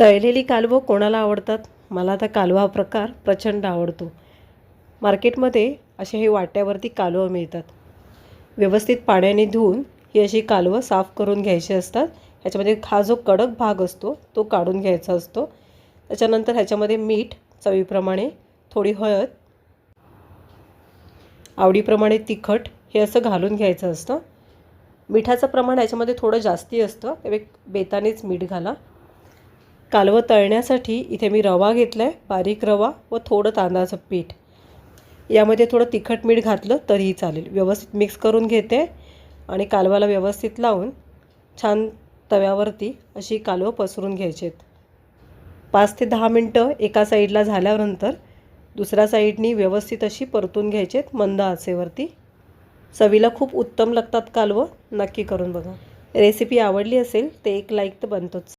तळलेली कालवं कोणाला आवडतात? मला तर कालवा हा प्रकार प्रचंड आवडतो. मार्केटमध्ये असे हे वाट्यावरती कालवं मिळतात. व्यवस्थित पाण्याने धुवून ही अशी कालवं साफ करून घ्यायची असतात. ह्याच्यामध्ये हा जो कडक भाग असतो तो काढून घ्यायचा असतो. त्याच्यानंतर ह्याच्यामध्ये मीठ चवीप्रमाणे थोडी हळद आवडीप्रमाणे तिखट हे असं घालून घ्यायचं असतं. मिठाचं प्रमाण ह्याच्यामध्ये थोडं जास्ती असतं. त्यामुळे बेतानेच मीठ घाला. कालवं तळण्यासाठी इथे मी रवा घेतला आहे बारीक रवा व थोडं तांदळाचं पीठ. यामध्ये थोडं तिखट मीठ घातलं तरीही चालेल. व्यवस्थित मिक्स करून घेते आणि कालवाला व्यवस्थित लावून छान तव्यावरती अशी कालवं पसरून घ्यायची आहेत पाच ते दहा मिनटं एका साईडला झाल्यानंतर दुसऱ्या साईडनी व्यवस्थित अशी परतून घ्यायची आहेत मंद आचेवरती. चवीला खूप उत्तम लागतात कालवं. नक्की करून बघा. रेसिपी आवडली असेल ते एक लाईक तर बनतोच.